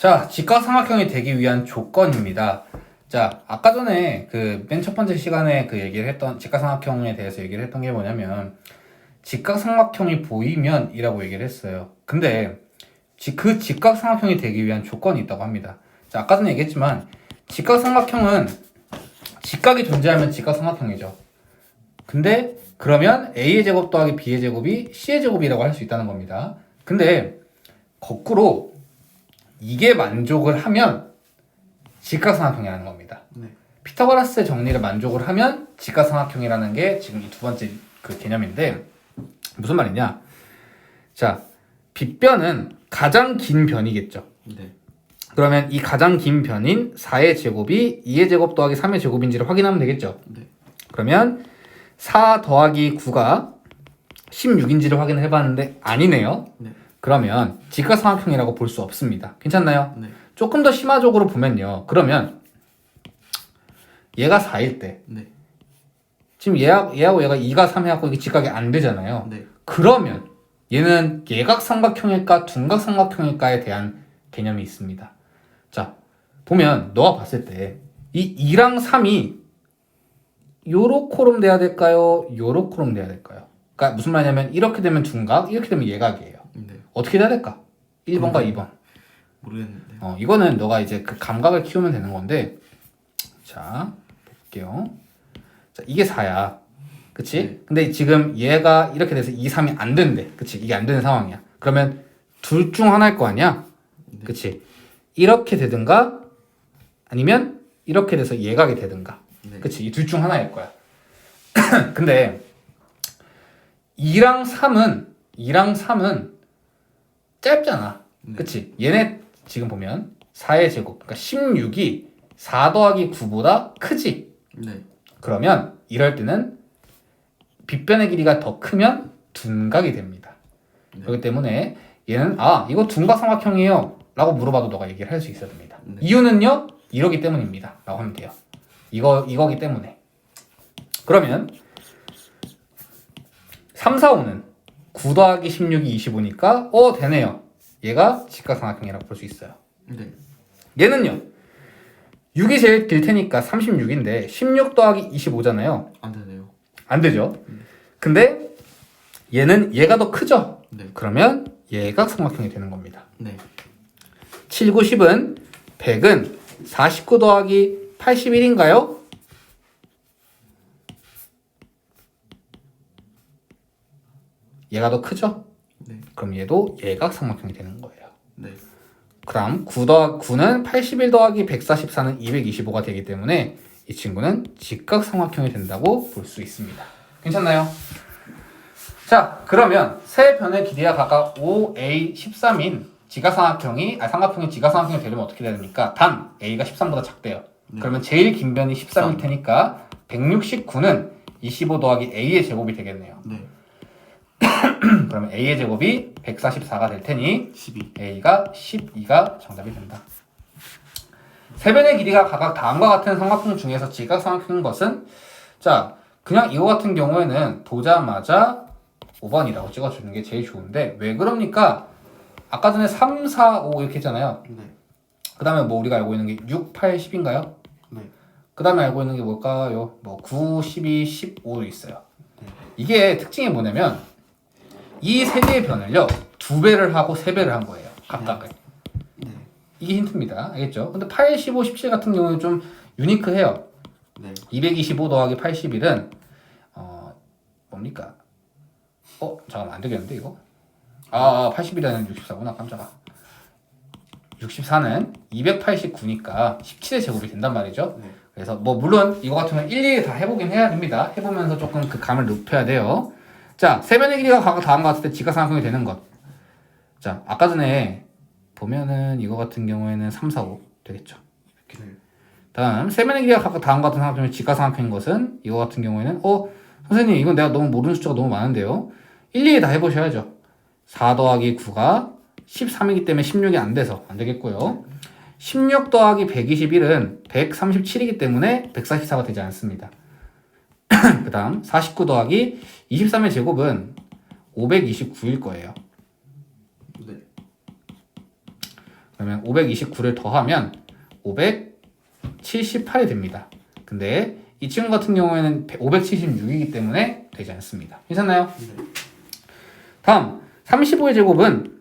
자, 직각삼각형이 되기 위한 조건입니다. 자, 아까 전에 그 맨 첫 번째 시간에 그 얘기를 했던 직각삼각형에 대해서 얘기를 했던 게 뭐냐면 직각삼각형이 보이면이라고 얘기를 했어요. 근데 지- 그 직각삼각형이 되기 위한 조건이 있다고 합니다. 자, 아까 전에 얘기했지만 직각삼각형은 직각이 존재하면 직각삼각형이죠. 근데 그러면 a의 제곱 더하기 b의 제곱이 c의 제곱이라고 할 수 있다는 겁니다. 근데 거꾸로 이게 만족을 하면 직각삼각형이라는 겁니다. 네. 피타고라스의 정리를 만족을 하면 직각삼각형이라는 게 지금 이 두 번째 그 개념인데 무슨 말이냐? 자, 빗변은 가장 긴 변이겠죠. 네. 그러면 이 가장 긴 변인 4의 제곱이 2의 제곱 더하기 3의 제곱인지를 확인하면 되겠죠. 네. 그러면 4 더하기 9가 16인지를 확인을 해봤는데 아니네요. 네. 그러면 직각삼각형이라고 볼 수 없습니다. 괜찮나요? 네. 조금 더 심화적으로 보면요. 그러면 얘가 4일 때 네. 지금 얘하, 얘하고 얘가 2가 3 해갖고 이게 직각이 안 되잖아요. 네. 그러면 얘는 예각삼각형일까 둔각삼각형일까에 대한 개념이 있습니다. 자, 보면 너가 봤을 때 이 2랑 3이 요렇게럼 돼야 될까요? 요렇게럼 돼야 될까요? 그러니까 무슨 말이냐면 이렇게 되면 둔각, 이렇게 되면 예각이에요. 네. 어떻게 돼야 될까? 1번과 음. 2번. 모르겠는데. 어, 이거는 너가 이제 그 감각을 키우면 되는 건데, 자, 볼게요. 자, 이게 4야. 그치? 네. 근데 지금 얘가 이렇게 돼서 2, 3이 안 된대. 그치? 이게 안 되는 상황이야. 그러면 둘 중 하나일 거 아니야? 네. 그치? 이렇게 되든가, 아니면 이렇게 돼서 예각이 되든가. 네. 그치? 이 둘 중 하나일 거야. 근데 2랑 3은 2랑 3은 짧잖아. 네. 그치? 얘네 지금 보면 4의 제곱, 그러니까 16이 4 더하기 9보다 크지? 네. 그러면 이럴 때는 빗변의 길이가 더 크면 둔각이 됩니다. 네. 그렇기 때문에 얘는 아 이거 둔각삼각형이에요 라고 물어봐도 너가 얘기를 할 수 있어야 됩니다. 네. 이유는요 이러기 때문입니다. 라고 하면 돼요. 이거 이거기 때문에 그러면 3, 4, 5는 9 더하기 16이 25니까 어 되네요. 얘가 직각삼각형이라고 볼 수 있어요. 네. 얘는요 6이 제일 길 테니까 36인데 16 더하기 25잖아요. 안 되네요. 안 되죠. 근데 얘는 얘가 더 크죠. 네. 그러면 얘가 삼각형이 되는 겁니다. 네. 7, 9, 10은 100은 49 더하기 81인가요? 얘가 더 크죠? 네. 그럼 얘도 얘가 삼각형이 되는 거예요. 네. 그럼 9 더하 9는 81 더하기 144는 225가 되기 때문에 이 친구는 직각삼각형이 된다고 볼 수 있습니다. 괜찮나요? 자, 그러면 세 변의 길이가 각각 5a 13인 직각삼각형이 아 삼각형이 직각삼각형이 되려면 어떻게 돼야 됩니까? 단 a가 13보다 작대요. 네. 그러면 제일 긴 변이 13일 테니까 169는 25 더하기 a의 제곱이 되겠네요. 네. 그러면 a의 제곱이 144가 될 테니 12. A가 12가 정답이 된다. 세 변의 길이가 각각 다음과 같은 삼각형 중에서 직각삼각형인 것은 자 그냥 이거 같은 경우에는 보자마자 5번이라고 찍어주는 게 제일 좋은데 왜 그럽니까? 아까 전에 3, 4, 5 이렇게 했잖아요. 네. 그 다음에 뭐 우리가 알고 있는 게 6, 8, 10인가요? 네. 그 다음에 알고 있는 게 뭘까요? 뭐 9, 12, 15도 있어요. 이게 특징이 뭐냐면 이 세 개의 변을요 두 배를 하고 세 배를 한 거예요 각각을. 네. 이게 힌트입니다. 알겠죠? 근데 8, 15, 17 같은 경우는 좀 유니크해요. 네. 225 더하기 81은 어 뭡니까? 어 잠깐만 안 되겠는데 이거? 아, 아 81에는 64구나 깜짝아. 64는 289니까 17의 제곱이 된단 말이죠. 네. 그래서 뭐 물론 이거 같은 건 일일이 다 해보긴 해야 됩니다. 해보면서 조금 그 감을 높여야 돼요. 자, 세변의 길이가 각각 다음과 같을 때 직각삼각형이 되는 것. 자, 아까 전에 보면은 이거 같은 경우에는 3, 4, 5 되겠죠. 네. 다음 세변의 길이가 각각 다음과 같은 삼각형이 직각삼각형인 것은 이거 같은 경우에는 어 선생님 이건 내가 너무 모르는 숫자가 너무 많은데요. 일일이 다 해보셔야죠. 4 더하기 9가 13이기 때문에 16이 안 돼서 안 되겠고요. 16 더하기 121은 137이기 때문에 144가 되지 않습니다. 그 다음 49 더하기 23의 제곱은 529일 거예요. 네. 그러면 529를 더하면 578이 됩니다. 근데 이 친구 같은 경우에는 576이기 때문에 되지 않습니다. 괜찮나요? 네. 다음 35의 제곱은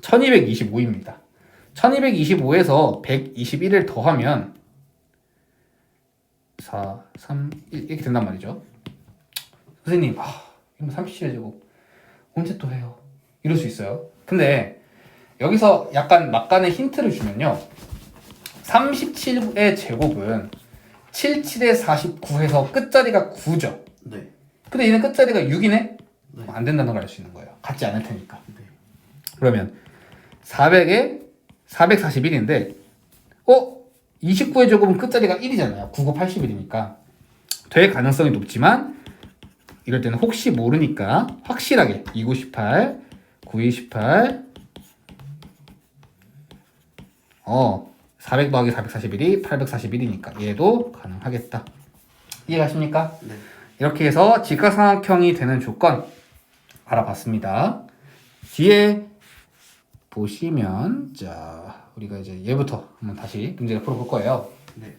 (1225입니다) (1225에서) (121을) 더하면 4, 3, 1 이렇게 된단 말이죠 선생님 아 이거 37의 제곱 언제 또 해요 이럴 수 있어요 근데 여기서 약간 막간의 힌트를 주면요 37의 제곱은 77에 49해서 끝자리가 9죠. 네. 근데 얘는 끝자리가 6이네? 네. 안 된다는 걸 알 수 있는 거예요. 같지 않을 테니까. 네. 그러면 400에 441인데 어? 29의 제곱은 끝자리가 1이잖아요. 9, 9, 81이니까 될 가능성이 높지만 이럴 때는 혹시 모르니까 확실하게 2918, 9218 어, 400 더하기 441이 841이니까 얘도 가능하겠다. 이해가십니까? 네. 이렇게 해서 직각삼각형이 되는 조건 알아봤습니다. 뒤에 보시면 자 우리가 이제 얘부터 한번 다시 문제를 풀어볼 거예요. 네.